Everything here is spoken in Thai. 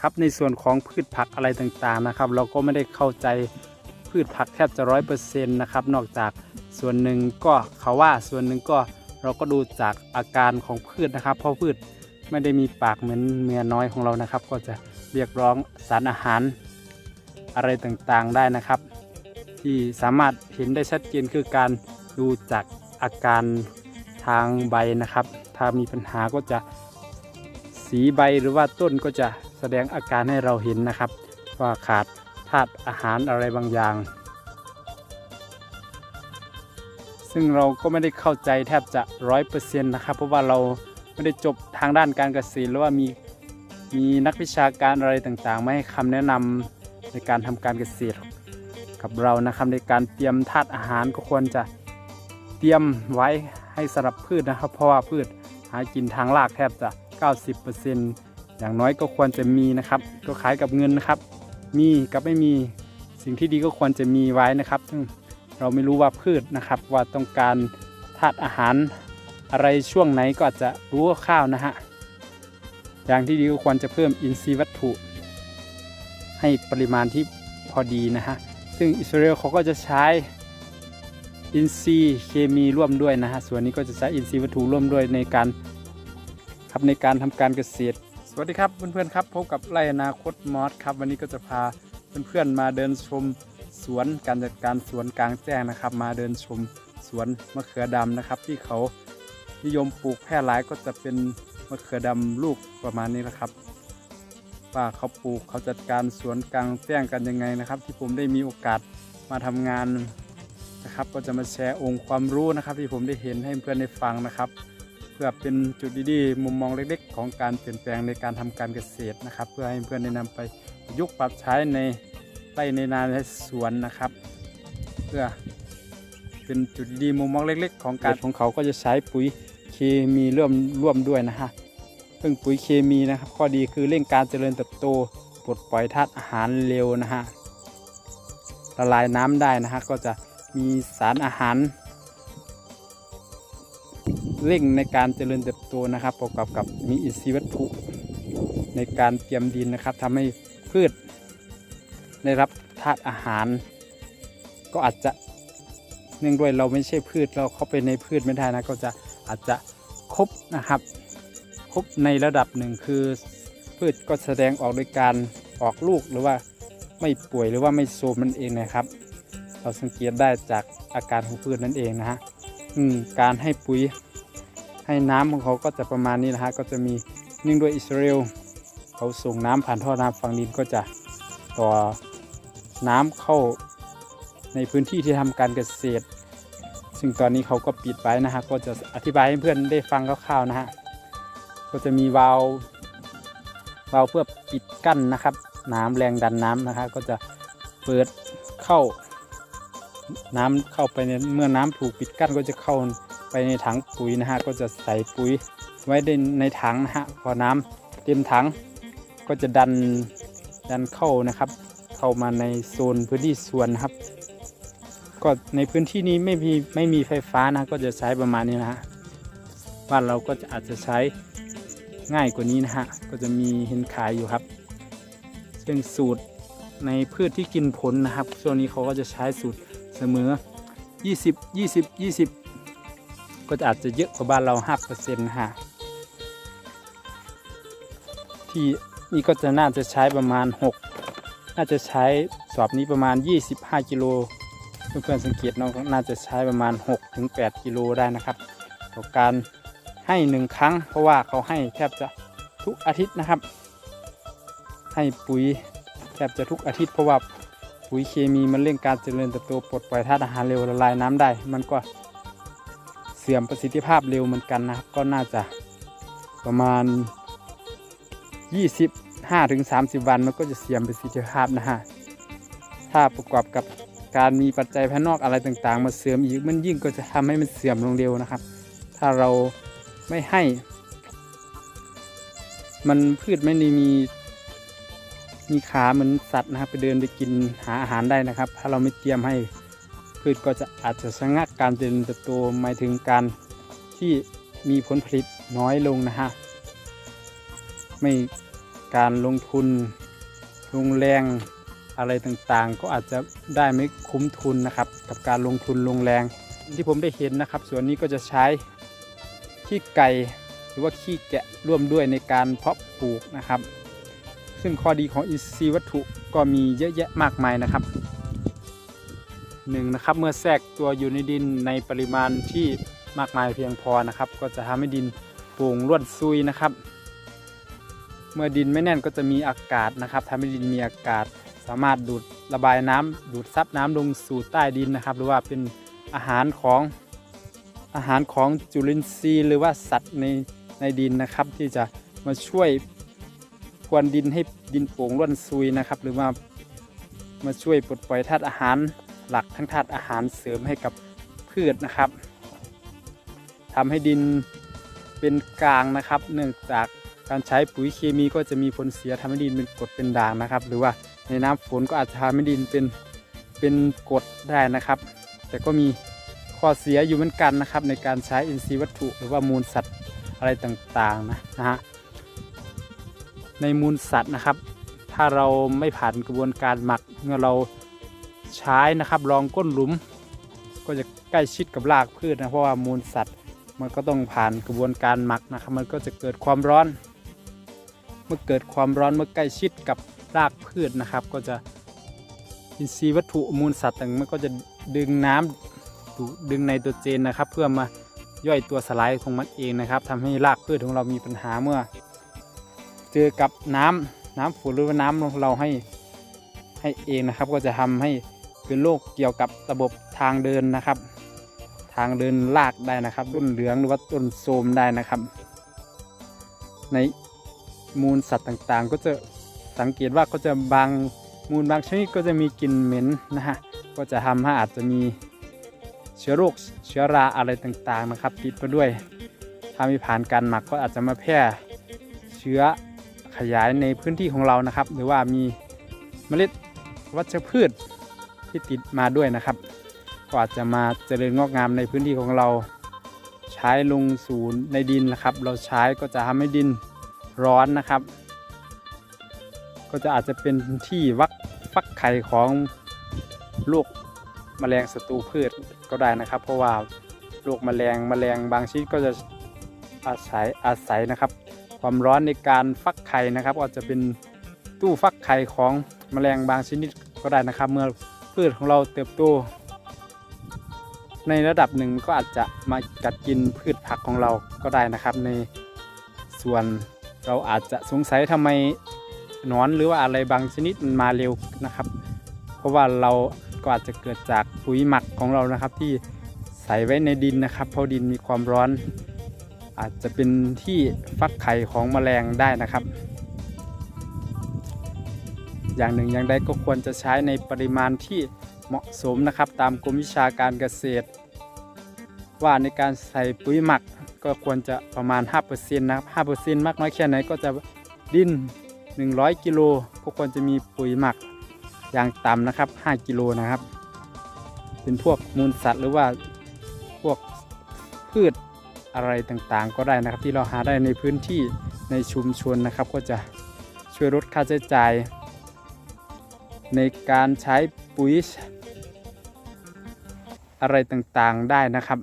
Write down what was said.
ครับในส่วนของพืชผักอะไรต่างๆนะครับ เราก็ไม่ได้เข้าใจพืชผักแทบจะร้อยเปอร์เซ็นต์นะครับนอกจากส่วนหนึ่งก็เขาว่าส่วนหนึ่งก็เราก็ดูจากอาการของพืชนะครับ เพราะพืชไม่ได้มีปากเหมือนเมียน้อยของเรานะครับ ก็จะเรียกร้องสารอาหารอะไรต่างๆได้นะครับ ที่สามารถเห็นได้ชัดเจนคือการดูจากอาการทางใบนะครับ ถ้ามีปัญหาก็จะสีใบหรือว่าต้นก็จะ แสดงอาการให้เราเห็นนะครับ ว่าขาดธาตุอาหารอะไรบางอย่าง ซึ่งเราก็ไม่ได้เข้าใจแทบจะร้อยเปอร์เซ็นต์นะครับ เพราะว่าเราไม่ได้จบทางด้านการเกษตรหรือว่ามีมีนักวิชาการอะไรต่างๆมาให้คำแนะนำในการทำการเกษตรกับเรานะครับในการเตรียมธาตุอาหารก็ควรจะเตรียมไว้ให้สำหรับพืชนะครับ เพราะว่าพืชหากินทางรากแทบจะ 90% อย่างน้อยก็ควรจะมีนะครับ ก็คล้ายกับเงินนะครับ มีกับไม่มีสิ่งที่ดีก็ควรจะมีไว้นะครับ ซึ่งเราไม่รู้ว่าพืชนะครับ ว่าต้องการธาตุอาหารอะไรช่วงไหนก็อาจจะรู้คร่าวนะฮะอย่างที่ดีก็ควรจะเพิ่มอินทรีย์วัตถุ ให้ปริมาณที่พอดีนะฮะซึ่งอิสราเอลเขาก็จะใช้อินทรีย์เคมีร่วมด้วยนะฮะส่วนนี้ก็จะใช้อินทรีย์วัตถุร่วมด้วยในการครับในการทำการเกษตร สวัสดีครับเพื่อนๆครับพบกับไร่อนาคตมอสครับ วันนี้ก็จะพาเพื่อนๆมาเดินชมสวนการจัดการสวนกลางแจ้งนะครับ มาเดินชมสวนมะเขือดำนะครับ ที่เขานิยมปลูกแพร่หลายก็จะเป็นมะเขือดำลูกประมาณนี้นะครับ ว่าเขาปลูกเขาจัดการสวนกลางแจ้งกันยังไงนะครับ ที่ผมได้มีโอกาสมาทำงานนะครับ ก็จะมาแชร์องค์ความรู้นะครับ ที่ผมได้เห็นให้เพื่อนได้ฟังนะครับ พื่อเป็นจุดดีๆ มุมมองเล็กๆ ของการเปลี่ยนแปลงในการทำการเกษตรนะครับ เพื่อให้เพื่อนได้นำไปยุกปรับใช้ในไร่ในนาในสวนนะครับ เพื่อเป็นจุดดีมุมมองเล็ก ๆ ของการของเขาก็จะใช้ปุ๋ยเคมีร่วมร่วมด้วยนะฮะซึ่งปุ๋ยเคมีนะครับ ข้อดีคือเร่งการเจริญเติบโตปลดปล่อยธาตุอาหารเร็วนะฮะละลายน้ำได้นะฮะก็จะมีสารอาหาร เร่งในการเจริญเติบโตนะครับ ประกอบกับมีอินทรีย์วัตถุ ในการเตรียมดินนะครับทำให้พืช ได้รับธาตุอาหาร ก็อาจจะเนื่องด้วยเราไม่ใช่พืชเราเข้าไปในพืชไม่ได้นะ ก็จะอาจจะครบนะครับครบในระดับหนึ่งคือพืชก็แสดงออกโดยการออกลูกหรือว่าไม่ป่วยหรือว่าไม่โทมนั่นเองนะครับ เราสังเกตได้จากอาการของพืชนั่นเองนะฮะการให้ปุ๋ย ให้น้ำของเขาก็จะประมาณนี้นะฮะก็จะมีเนื่องด้วยอิสราเอลเขาส่งน้ำผ่านท่อน้ำฝั่งดินก็จะต่อน้ำเข้าในพื้นที่ที่ทำการเกษตร ซึ่งตอนนี้เขาก็ปิดไว้นะฮะก็จะอธิบายให้เพื่อนได้ฟังคร่าวๆนะฮะก็จะมีวาล์ววาล์วเพื่อปิดกั้นนะครับ น้ำแรงดันน้ำนะครับก็จะเปิดเข้าน้ำเข้าไปในเมื่อน้ำถูกปิดกั้นก็จะเข้า ไปในถังปุ๋ยนะฮะก็จะใส่ปุ๋ยไว้ในถังนะฮะพอน้ำเต็มถังก็จะดันดันเข้านะครับ เข้ามาในโซนพื้นที่สวนนะครับ ก็ในพื้นที่นี้ไม่มีไม่มีไฟฟ้านะก็จะใช้ประมาณนี้นะฮะบ้านเราก็จะอาจจะใช้ง่ายกว่านี้นะฮะก็จะมีเห็นขายอยู่ครับ ซึ่งสูตรในพืชที่กินผลนะครับช่วงนี้เขาก็จะใช้สูตรเสมอ 20 20 20 ก็จะอาจจะเยอะกว่าบ้านเรา5%นะฮะที่นี่ก็จะน่าจะใช้ประมาณ 6 น่าจะใช้สอบนี้ประมาณ 25 กิโลเพื่อนๆสังเกตเนาะน่าจะใช้ประมาณ 6-8 กิโลได้นะครับต่อการให้หนึ่งครั้ง เพราะว่าเขาให้แทบจะทุกอาทิตย์นะครับ ให้ปุ๋ยแทบจะทุกอาทิตย์เพราะว่าปุ๋ยเคมีมันเร่งการเจริญเติบโตปลดปล่อยธาตุอาหารเร็วละลายน้ำได้ มันก็ สื่อมประสิทธิภาพเร็วเหมือนกันนะครับ ก็น่าจะประมาณ 25-30 วันมันก็จะเสื่อมประสิทธิภาพนะฮะถ้าประกอบกับการมีปัจจัยภายนอกอะไรต่างๆ มาเสื่อมอีกมันยิ่งก็จะทำให้มันเสื่อมลงเร็วนะครับ ถ้าเราไม่ให้ มันพืชไม่ได้มี มีขาเหมือนสัตว์นะครับ ไปเดินไปกินหาอาหารได้นะครับ ถ้าเราไม่เตรียมให้ พืชก็จะอาจจะชะงักการเจริญเติบโตหมายถึงการที่มีผลผลิตน้อยลงนะฮะไม่การลงทุนลงแรงอะไรต่างๆ ก็อาจจะได้ไม่คุ้มทุนนะครับ กับการลงทุนลงแรง ที่ผมได้เห็นนะครับส่วนนี้ก็จะใช้ขี้ไก่หรือว่าขี้แกะร่วมด้วยในการเพาะปลูกนะครับ ซึ่งข้อดีของอินทรีย์วัตถุก็มีเยอะแยะมากมายนะครับ หนึ่งนะครับเมื่อแทรกตัวอยู่ในดินในปริมาณที่มากมายเพียงพอนะครับ ก็จะทำให้ดินโป่งร่วนซุยนะครับ เมื่อดินไม่แน่นก็จะมีอากาศนะครับทำให้ดินมีอากาศ สามารถดูดระบายน้ำดูดซับน้ำลงสู่ใต้ดินนะครับ หรือว่าเป็นอาหารของอาหารของจุลินทรีย์ หรือว่าสัตว์ในในดินนะครับ ที่จะมาช่วยพรวนดินให้ดินโป่งร่วนซุยนะครับ หรือว่ามาช่วยปลดปล่อยธาตุอาหาร หลักทั้งธาตุอาหารเสริมให้กับพืชนะครับทำให้ดินเป็นกลางนะครับ เนื่องจากการใช้ปุ๋ยเคมีก็จะมีผลเสียทำให้ดินเป็นกรดเป็นด่างนะครับ หรือว่าในน้ำฝนก็อาจจะทำให้ดินเป็นเป็นกรดได้นะครับ แต่ก็มีข้อเสียอยู่เหมือนกันนะครับ ในการใช้อินทรีย์วัตถุ หรือว่ามูลสัตว์อะไรต่างๆนะนะฮะในมูลสัตว์นะครับ ถ้าเราไม่ผ่านกระบวนการหมักเมื่อเรา ใช้นะครับรองก้นหลุม ก็จะใกล้ชิดกับรากพืชนะเพราะว่ามูลสัตว์ มันก็ต้องผ่านกระบวนการหมักนะครับ มันก็จะเกิดความร้อน เมื่อเกิดความร้อนเมื่อใกล้ชิดกับรากพืชนะครับ ก็จะอินทรีย์วัตถุมูลสัตว์ต่างมันก็จะดึงน้ำดูดึงไนโตรเจนนะครับ เพื่อมาย่อยตัวสลายของมันเองนะครับทำให้รากพืชของเรามีปัญหาเมื่อ เจอกับน้ำน้ำฝนหรือว่าน้ำเราให้ให้เองนะครับ ก็จะทำให้ เป็นโรคเกี่ยวกับระบบทางเดินนะครับ ทางเดินลากได้นะครับ ต้นเหลืองหรือว่าต้นโทมได้นะครับ ในมูลสัตว์ต่างๆ ก็จะสังเกตว่าก็จะบางมูลบางชนิดก็จะมีกลิ่นเหม็นนะฮะก็จะทำให้อาจจะมีเชื้อโรคเชื้อราอะไรต่างๆนะครับ ติดมาด้วย ถ้ามีผ่านการหมักก็อาจจะมาแพร่เชื้อขยายในพื้นที่ของเรานะครับ หรือว่ามีเมล็ดวัชพืช ที่ติดมาด้วยนะครับก็อาจจะมาเจริญงอกงามในพื้นที่ของเรา ใช้ลงสู่ในดินนะครับ เราใช้ก็จะทำให้ดินร้อนนะครับ ก็จะอาจจะเป็นที่วักฟักไข่ของโรคแมลงศัตรูพืชก็ได้นะครับ เพราะว่าโรคแมลงแมลงบางชนิดก็จะอาศัยอาศัยนะครับ ความร้อนในการฟักไข่นะครับ ก็จะเป็นตู้ฟักไข่ของแมลงบางชนิดก็ได้นะครับ เมื่อ พืชของเราเติบโต ในระดับหนึ่งก็อาจจะมากัดกินพืชผักของเราก็ได้นะครับ ในส่วนเราอาจจะสงสัยทำไมหนอนหรือว่าอะไรบางชนิดมันมาเร็วนะครับ เพราะว่าเราก็อาจจะเกิดจากปุ๋ยหมักของเรานะครับ ที่ใส่ไว้ในดินนะครับ เพราะดินมีความร้อน อาจจะเป็นที่ฟักไข่ของแมลงได้นะครับ อย่างหนึ่งอย่างใดก็ควรจะใช้ในปริมาณที่เหมาะสมนะครับ ตามกรมวิชาการเกษตร ว่าในการใส่ปุ๋ยหมักก็ควรจะประมาณ 5%นะครับ5%มากน้อยแค่ไหนก็จะดิน100 กิโลก็ควรจะมีปุ๋ยหมักอย่างต่ำนะครับ 5 กิโลนะครับ เป็นพวกมูลสัตว์หรือว่าพวกพืชอะไรต่างๆ ก็ได้นะครับ ที่เราหาได้ในพื้นที่ในชุมชนนะครับ ก็จะช่วยลดค่าใช้จ่าย ในการใช้ปุ๋ยอะไรต่างๆได้นะครับ